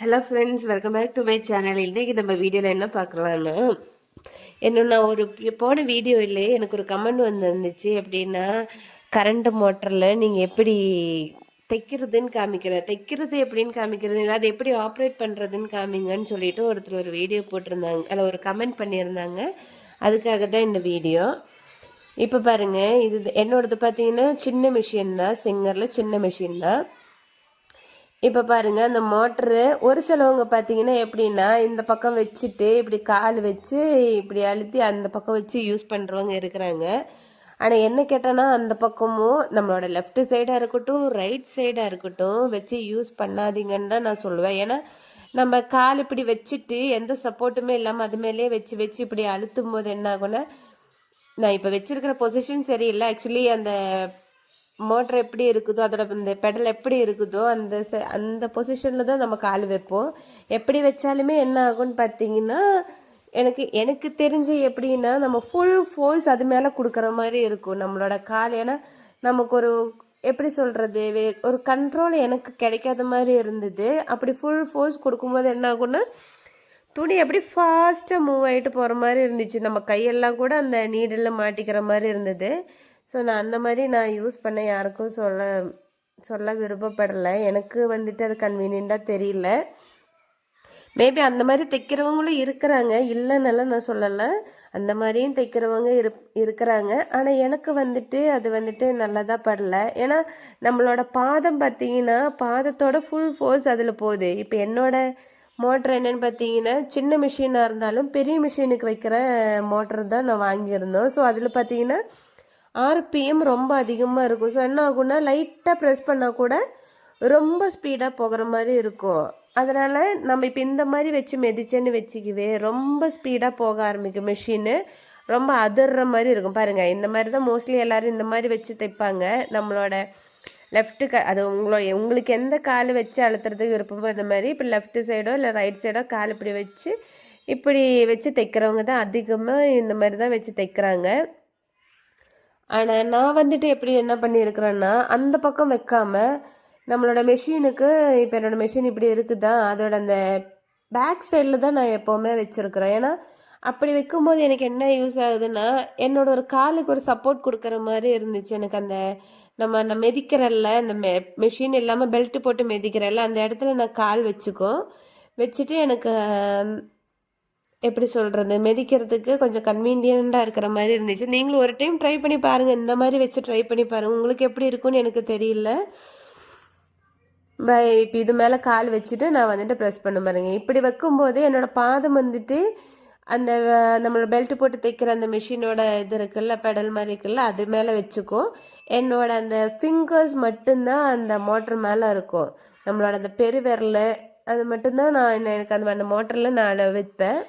Hello friends welcome back to my channel இன்றைக்கி நம்ம வீடியோவில் என்ன பார்க்கலான்னா என்ன நான் ஒரு போன வீடியோவிலே எனக்கு ஒரு கமெண்ட் வந்துருந்துச்சு. அப்படின்னா கரண்ட் மோட்டரில் நீங்கள் எப்படி தைக்கிறதுன்னு காமிக்கிறேன். தைக்கிறது எப்படின்னு காமிக்கிறது இல்லை அதை எப்படி ஆப்ரேட் பண்ணுறதுன்னு காமிங்கன்னு சொல்லிட்டு ஒருத்தர் ஒரு வீடியோ போட்டிருந்தாங்க. அதில் ஒரு கமெண்ட் பண்ணியிருந்தாங்க. அதுக்காக தான் இந்த வீடியோ. இப்போ பாருங்கள் இது என்னோடது பார்த்தீங்கன்னா சின்ன மிஷின் தான். சிங்கரில் சின்ன மிஷின் தான். இப்போ பாருங்க அந்த மோட்ரு ஒரு சிலவங்க பார்த்தீங்கன்னா எப்படின்னா இந்த பக்கம் வச்சுட்டு இப்படி கால் வச்சு இப்படி அழுத்தி அந்த பக்கம் வச்சு யூஸ் பண்ணுறவங்க இருக்கிறாங்க. ஆனால் என்ன கேட்டானா அந்த பக்கமும் நம்மளோட லெஃப்ட் சைடாக இருக்கட்டும் ரைட் சைடாக இருக்கட்டும் வச்சு யூஸ் பண்ணாதீங்கன்னு தான் நான் சொல்லுவேன். ஏன்னா நம்ம கால் இப்படி வச்சுட்டு எந்த சப்போர்ட்டுமே இல்லாமல் அது மேலேயே வச்சு வச்சு இப்படி அழுத்தும் போது என்ன ஆகும்னா நான் இப்போ வச்சிருக்கிற பொசிஷன் சரியில்லை. ஆக்சுவலி அந்த மோட்டர் எப்படி இருக்குதோ அதோட இந்த பெடல் எப்படி இருக்குதோ அந்த அந்த பொசிஷனில் தான் நம்ம கால் வைப்போம். எப்படி வச்சாலுமே என்ன ஆகும்னு பார்த்தீங்கன்னா எனக்கு எனக்கு தெரிஞ்சு எப்படின்னா நம்ம ஃபுல் ஃபோர்ஸ் அது மேலே கொடுக்குற மாதிரி இருக்கும் நம்மளோட கால். ஏன்னா நமக்கு ஒரு எப்படி சொல்கிறது ஒரு கண்ட்ரோல் எனக்கு கிடைக்காத மாதிரி இருந்தது. அப்படி ஃபுல் ஃபோர்ஸ் கொடுக்கும்போது என்ன ஆகும்னா துணி எப்படி ஃபாஸ்ட்டாக மூவ் ஆகிட்டு போகிற மாதிரி இருந்துச்சு. நம்ம கையெல்லாம் கூட அந்த நீடில் மாட்டிக்கிற மாதிரி இருந்தது. ஸோ நான் அந்த மாதிரி நான் யூஸ் பண்ண யாருக்கும் சொல்ல சொல்ல விருப்பப்படலை. எனக்கு வந்துட்டு அது கன்வீனியண்ட்டாக தெரியல. மேபி அந்த மாதிரி தைக்கிறவங்களும் இருக்கிறாங்க. இல்லைன்னெல்லாம் நான் சொல்லலை. அந்த மாதிரியும் தைக்கிறவங்க இரு இருக்கிறாங்க. ஆனால் எனக்கு வந்துட்டு அது வந்துட்டு நல்லதாக படல. ஏன்னா நம்மளோட பாதம் பார்த்தீங்கன்னா பாதத்தோட ஃபுல் ஃபோர்ஸ் அதில் போகுது. இப்போ என்னோட மோட்ரு என்னென்னு பார்த்தீங்கன்னா சின்ன மிஷினாக இருந்தாலும் பெரிய மிஷினுக்கு வைக்கிற மோட்ரு தான் நான் வாங்கியிருந்தோம். ஸோ அதில் பார்த்தீங்கன்னா ஆர்பிஎம் ரொம்ப அதிகமாக இருக்கும். ஸோ என்ன ஆகும்னா லைட்டாக ப்ரெஸ் பண்ணால் கூட ரொம்ப ஸ்பீடாக போகிற மாதிரி இருக்கும். அதனால் நம்ம இப்போ இந்த மாதிரி வச்சு மெதிச்சேன்னு வச்சுக்கவே ரொம்ப ஸ்பீடாக போக ஆரம்பிக்கும். மிஷினு ரொம்ப அதிர்ற மாதிரி இருக்கும். பாருங்கள் இந்த மாதிரி தான் மோஸ்ட்லி எல்லோரும் இந்த மாதிரி வச்சு தைப்பாங்க. நம்மளோட லெஃப்ட்டு க அது உங்களோட உங்களுக்கு எந்த கால் வச்சு அழுத்துறதுக்கு விருப்பமோ இந்த மாதிரி இப்போ லெஃப்ட் சைடோ இல்லை ரைட் சைடோ கால் இப்படி வச்சு இப்படி வச்சு தைக்கிறவங்க தான் அதிகமாக இந்த மாதிரி தான் வச்சு தைக்கிறாங்க. ஆனால் நான் வந்துட்டு எப்படி என்ன பண்ணியிருக்கிறேன்னா அந்த பக்கம் வைக்காமல் நம்மளோட மெஷினுக்கு இப்போ என்னோடய மெஷின் இப்படி இருக்குதா அதோட அந்த பேக் சைடில் தான் நான் எப்போவுமே வச்சுருக்குறேன். ஏன்னா அப்படி வைக்கும்போது எனக்கு என்ன யூஸ் ஆகுதுன்னா என்னோட ஒரு காலுக்கு ஒரு சப்போர்ட் கொடுக்குற மாதிரி இருந்துச்சு. எனக்கு அந்த நம்ம நான் மெதிக்கிறல்ல அந்த மெ மெஷின் இல்லாமல் பெல்ட்டு போட்டு மெதிக்கிறல்ல அந்த இடத்துல நான் கால் வச்சுக்கோ வச்சுட்டு எனக்கு எப்படி சொல்கிறது மெதிக்கிறதுக்கு கொஞ்சம் கன்வீனியண்ட்டாக இருக்கிற மாதிரி இருந்துச்சு. நீங்களும் ஒரு டைம் ட்ரை பண்ணி பாருங்கள் இந்த மாதிரி வச்சு ட்ரை பண்ணி பாருங்கள் உங்களுக்கு எப்படி இருக்கும்னு எனக்கு தெரியல. இப்போ இது மேலே கால் வச்சுட்டு நான் வந்துட்டு ப்ரெஸ் பண்ண பாருங்க. இப்படி வைக்கும்போது என்னோடய பாதம் வந்துட்டு அந்த நம்மளோட பெல்ட் போட்டு தைக்கிற அந்த மிஷினோட இது இருக்குல்ல பெடல் மாதிரி இருக்குல்ல அது மேலே வச்சுக்கும் என்னோட அந்த ஃபிங்கர்ஸ் மட்டும்தான் அந்த மோட்ரு மேலே இருக்கும். நம்மளோட அந்த பெருவிரல் அது மட்டும்தான் நான் எனக்கு அந்த அந்த மோட்டரில் நான் வைப்பேன்.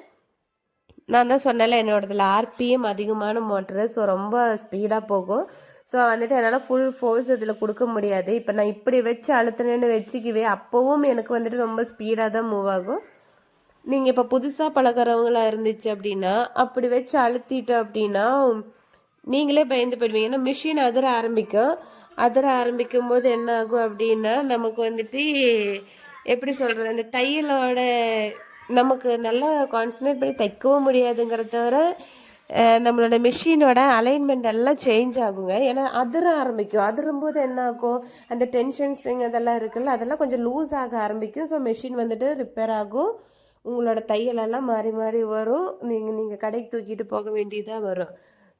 நான் தான் சொன்னல என்னோடதுல ஆர்பிஎம் அதிகமான மோட்ரு ஸோ ரொம்ப ஸ்பீடாக போகும். ஸோ வந்துட்டு என்னால் ஃபுல் ஃபோர்ஸ் இதில் கொடுக்க முடியாது. இப்போ நான் இப்படி வச்சு அழுத்தினேன்னு வச்சுக்கவே அப்போவும் எனக்கு வந்துட்டு ரொம்ப ஸ்பீடாக தான் மூவ் ஆகும். நீங்கள் இப்போ புதுசாக பழகிறவங்களா இருந்துச்சு அப்படின்னா அப்படி வச்சு அழுத்திட்டு அப்படின்னா நீங்களே பயந்து போயிடுவீங்க. ஏன்னா மிஷின் அதிர ஆரம்பிக்கும். அதிர ஆரம்பிக்கும் போது என்ன ஆகும் அப்படின்னா நமக்கு வந்துட்டு எப்படி சொல்கிறது அந்த தையலோட நமக்கு நல்லா கான்சன்ட்ரேட் பண்ணி தைக்கவும் முடியாதுங்கிறத தவிர நம்மளோட மிஷினோட அலைன்மெண்ட் எல்லாம் சேஞ்ச் ஆகுங்க. ஏன்னா அதிர ஆரம்பிக்கும். அதிரும் போது என்ன ஆகும் அந்த டென்ஷன் ஸ்ட்ரிங் அதெல்லாம் இருக்குல்ல அதெல்லாம் கொஞ்சம் லூஸ் ஆக ஆரம்பிக்கும். ஸோ மிஷின் வந்துட்டு ரிப்பேர் ஆகும். உங்களோட தையலெல்லாம் மாறி மாறி வரும். நீங்கள் நீங்கள் கடைக்கு தூக்கிட்டு போக வேண்டியதாக வரும்.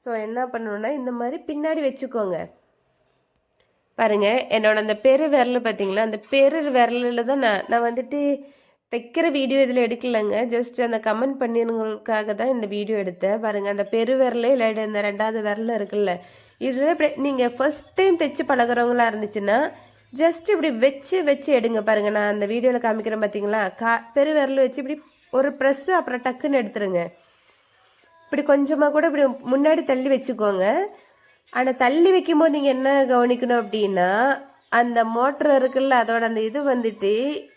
ஸோ என்ன பண்ணணுன்னா இந்த மாதிரி பின்னாடி வச்சுக்கோங்க. பாருங்கள் என்னோட அந்த பெரு விரல் பார்த்தீங்களா அந்த பெரு விரலில் தான் நான் நான் வந்துட்டு தைக்கிற வீடியோ இதில் எடுக்கலைங்க. ஜஸ்ட் அந்த கமெண்ட் பண்ணினவங்களுக்காக தான் இந்த வீடியோ எடுத்தேன். பாருங்கள் அந்த பெருவிரல் இல்லை இந்த ரெண்டாவது விரல் இருக்குல்ல இதில் நீங்கள் ஃபஸ்ட் டைம் தைச்சு பழகிறவங்களா இருந்துச்சுன்னா ஜஸ்ட் இப்படி வச்சு வச்சு எடுங்க பாருங்கள் நான் அந்த வீடியோவில் காமிக்கிறேன் பார்த்தீங்களா கா பெருவிரல் வச்சு இப்படி ஒரு ப்ரெஸ்ஸு அப்புறம் டக்குன்னு எடுத்துருங்க. இப்படி கொஞ்சமாக கூட இப்படி முன்னாடி தள்ளி வச்சுக்கோங்க. ஆனால் தள்ளி வைக்கும்போது நீங்கள் என்ன கவனிக்கணும் அப்படின்னா அந்த மோட்ரு இருக்குல்ல அதோட அந்த இது வந்துட்டு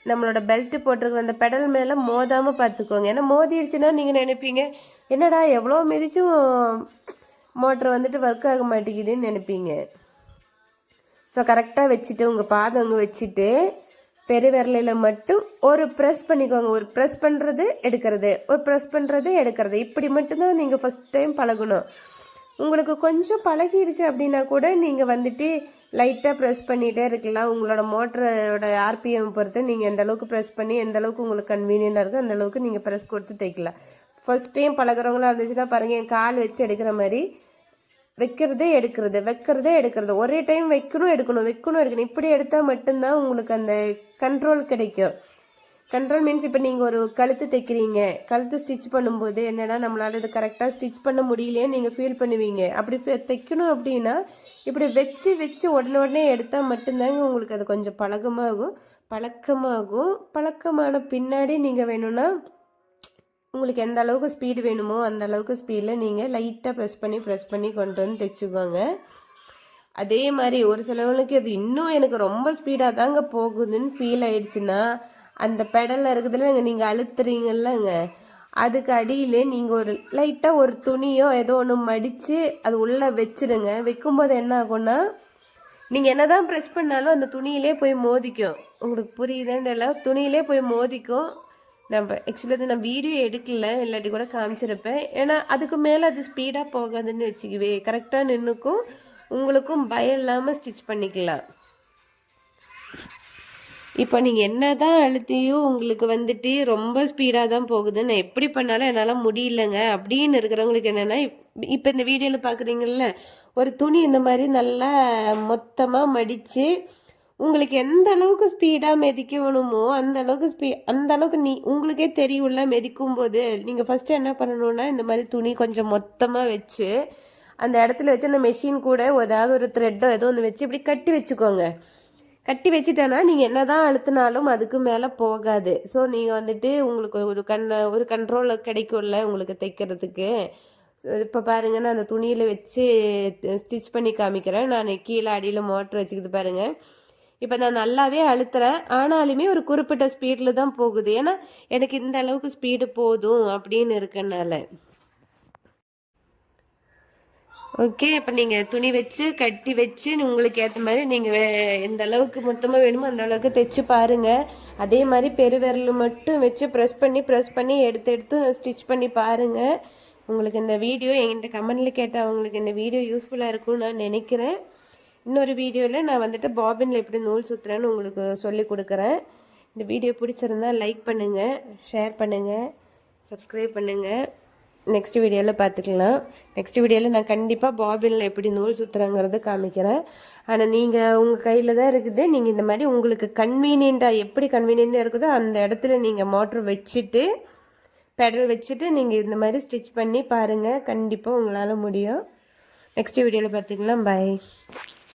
நம்மளோட பெல்ட் போட்டிருக்கிற அந்த பெடல் மேலே மோதாமல் பார்த்துக்கோங்க ஏன்னா மோதிருச்சுன்னா நீங்கள் நினைப்பீங்க என்னடா எவ்வளோ மிதிச்சும் மோட்ரு வந்துட்டு ஒர்க் ஆக மாட்டேங்குதுன்னு நினைப்பீங்க. ஸோ கரெக்டாக வச்சுட்டு உங்கள் பாதம் அங்கே வச்சுட்டு பெருவிரலையில் மட்டும் ஒரு ப்ரெஸ் பண்ணிக்கோங்க. ஒரு ப்ரெஸ் பண்ணுறது எடுக்கிறது. ஒரு ப்ரெஸ் பண்ணுறது எடுக்கிறது. இப்படி மட்டும்தான் நீங்கள் ஃபஸ்ட் டைம் பழகணும். உங்களுக்கு கொஞ்சம் பழகிடுச்சு அப்படின்னா கூட நீங்கள் வந்துட்டு லைட்டாக ப்ரெஸ் பண்ணிகிட்டே இருக்கலாம். உங்களோட மோட்டரோட ஆர்பிஎம் பொறுத்து நீங்கள் எந்த அளவுக்கு ப்ரெஸ் பண்ணி எந்த அளவுக்கு உங்களுக்கு கன்வீனியண்டாக இருக்கோ அந்த அளவுக்கு நீங்கள் ப்ரெஸ் கொடுத்து தைக்கலாம் ஃபஸ்ட் டைம் பழகுறவங்களா இருந்துச்சுன்னா பாருங்கள் என் கால் வச்சு எடுக்கிற மாதிரி வைக்கிறதே எடுக்கிறது வைக்கிறதே எடுக்கிறது. ஒரே டைம் வைக்கணும் எடுக்கணும் வைக்கணும் எடுக்கணும். இப்படி எடுத்தால் மட்டும்தான் உங்களுக்கு அந்த கண்ட்ரோல் கிடைக்கும். கண்ட்ரோல் மீன்ஸ் இப்போ நீங்கள் ஒரு கழுத்து தைக்கிறீங்க. கழுத்து ஸ்டிச் பண்ணும்போது என்னென்னா நம்மளால் இது கரெக்டாக ஸ்டிச் பண்ண முடியலையே நீங்கள் ஃபீல் பண்ணுவீங்க. அப்படி தைக்கணும் அப்படின்னா இப்படி வச்சு வச்சு உடனே உடனே எடுத்தால் மட்டும்தாங்க உங்களுக்கு அது கொஞ்சம் பழக்கமாகும். பழக்கமாகும். பழக்கமான பின்னாடி நீங்கள் வேணும்னா உங்களுக்கு எந்த அளவுக்கு ஸ்பீடு வேணுமோ அந்த அளவுக்கு ஸ்பீடில் நீங்கள் லைட்டாக ப்ரெஸ் பண்ணி ப்ரெஸ் பண்ணி கொண்டு வந்து தைச்சிக்கோங்க. அதே மாதிரி ஒரு சிலவங்களுக்கு அது இன்னும் எனக்கு ரொம்ப ஸ்பீடாக தாங்க போகுதுன்னு ஃபீல் ஆயிடுச்சுன்னா அந்த பெடலில் இருக்குதுல நீங்கள் அழுத்துறீங்கல்லங்க. அதுக்கு அடியில் நீங்கள் ஒரு லைட்டாக ஒரு துணியோ ஏதோ ஒன்று மடித்து அது உள்ளே வச்சிடுங்க வைக்கும்போது என்ன ஆகும்னா நீங்கள் என்னதான் ப்ரெஸ் பண்ணாலும் அந்த துணியிலே போய் மோதிக்கும். உங்களுக்கு புரியுதுன்றல துணியிலே போய் மோதிக்கும். நம்ம ஆக்சுவலி அது நான் வீடியோ எடுக்கல இல்லாட்டி கூட காமிச்சிருப்பேன். ஏன்னா அதுக்கு மேலே அது ஸ்பீடாக போகாதுன்னு வச்சுக்கவே கரெக்டாக நின்றுக்கும் உங்களுக்கும் பயம் இல்லாமல் ஸ்டிச் பண்ணிக்கலாம். இப்போ நீங்கள் என்ன தான் அழுத்தியும் உங்களுக்கு வந்துட்டு ரொம்ப ஸ்பீடாக தான் போகுது. நான் எப்படி பண்ணாலும் என்னால் முடியலங்க. அப்படின்னு இருக்கிறவங்களுக்கு என்னென்னா இப்போ இந்த வீடியோவில் பார்க்குறீங்கல்ல ஒரு துணி இந்த மாதிரி நல்லா மொத்தமாக மடித்து உங்களுக்கு எந்த அளவுக்கு ஸ்பீடாக மெதிக்கணுமோ அந்த அளவுக்கு ஸ்பீ அந்த அளவுக்கு நீ உங்களுக்கே தெரியும்ல மிதிக்கும் போது நீங்கள் ஃபஸ்ட்டு என்ன பண்ணணும்னா இந்த மாதிரி துணி கொஞ்சம் மொத்தமாக வச்சு அந்த இடத்துல வச்சு அந்த மெஷின் கூட ஏதாவது ஒரு த்ரெட்டோ ஏதோ ஒன்று வச்சு இப்படி கட்டி வச்சுக்கோங்க. கட்டி வச்சிட்டேன்னா நீங்கள் என்ன தான் அழுத்தினாலும் அதுக்கு மேலே போகாது. ஸோ நீங்கள் வந்துட்டு உங்களுக்கு ஒரு கண் ஒரு கண்ட்ரோல் கிடைக்கும்ல உங்களுக்கு தைக்கிறதுக்கு. இப்போ பாருங்க நான் அந்த துணியில் வச்சு ஸ்டிச் பண்ணி காமிக்கிறேன். நான் கீழே அடியில் மோட்டர் வச்சுக்கிது பாருங்கள் இப்போ நான் நல்லாவே அழுத்துறேன். ஆனாலுமே ஒரு குறிப்பிட்ட ஸ்பீடில் தான் போகுது. ஏன்னா எனக்கு இந்த அளவுக்கு ஸ்பீடு போதும் அப்படின்னு இருக்கனால. ஓகே இப்போ நீங்கள் துணி வச்சு கட்டி வச்சு உங்களுக்கு ஏற்ற மாதிரி நீங்கள் எந்த அளவுக்கு மொத்தமாக வேணுமோ அந்த அளவுக்கு தைச்சு பாருங்கள் அதே மாதிரி பெருவிரல் மட்டும் வச்சு ப்ரெஸ் பண்ணி ப்ரெஸ் பண்ணி எடுத்து எடுத்து ஸ்டிச் பண்ணி பாருங்கள் உங்களுக்கு இந்த வீடியோ என்கிட்ட கமெண்டில் கேட்டால் உங்களுக்கு இந்த வீடியோ யூஸ்ஃபுல்லாக இருக்கும்னு நான் நினைக்கிறேன். இன்னொரு வீடியோவில் நான் வந்துட்டு பாபினில் எப்படி நூல் சுற்றுறேன்னு உங்களுக்கு சொல்லி கொடுக்குறேன். இந்த வீடியோ பிடிச்சிருந்தா லைக் பண்ணுங்கள் ஷேர் பண்ணுங்கள் சப்ஸ்கிரைப் பண்ணுங்கள் நெக்ஸ்ட் வீடியோவில் பார்த்துக்கலாம். நெக்ஸ்ட் வீடியோவில் நான் கண்டிப்பாக பாபினில் எப்படி நூல் சுற்றுறாங்கிறத காமிக்கிறேன். ஆனால் நீங்கள் உங்கள் கையில் தான் இருக்குது. நீங்கள் இந்த மாதிரி உங்களுக்கு கன்வீனியண்ட்டாக எப்படி கன்வீனியண்ட்டாக இருக்குதோ அந்த இடத்துல நீங்கள் மோட்ரு வச்சுட்டு பெடல் வச்சுட்டு நீங்கள் இந்த மாதிரி ஸ்டிச் பண்ணி பாருங்கள் கண்டிப்பாக உங்களால் முடியும். நெக்ஸ்ட் வீடியோவில் பார்த்துக்கலாம். பாய்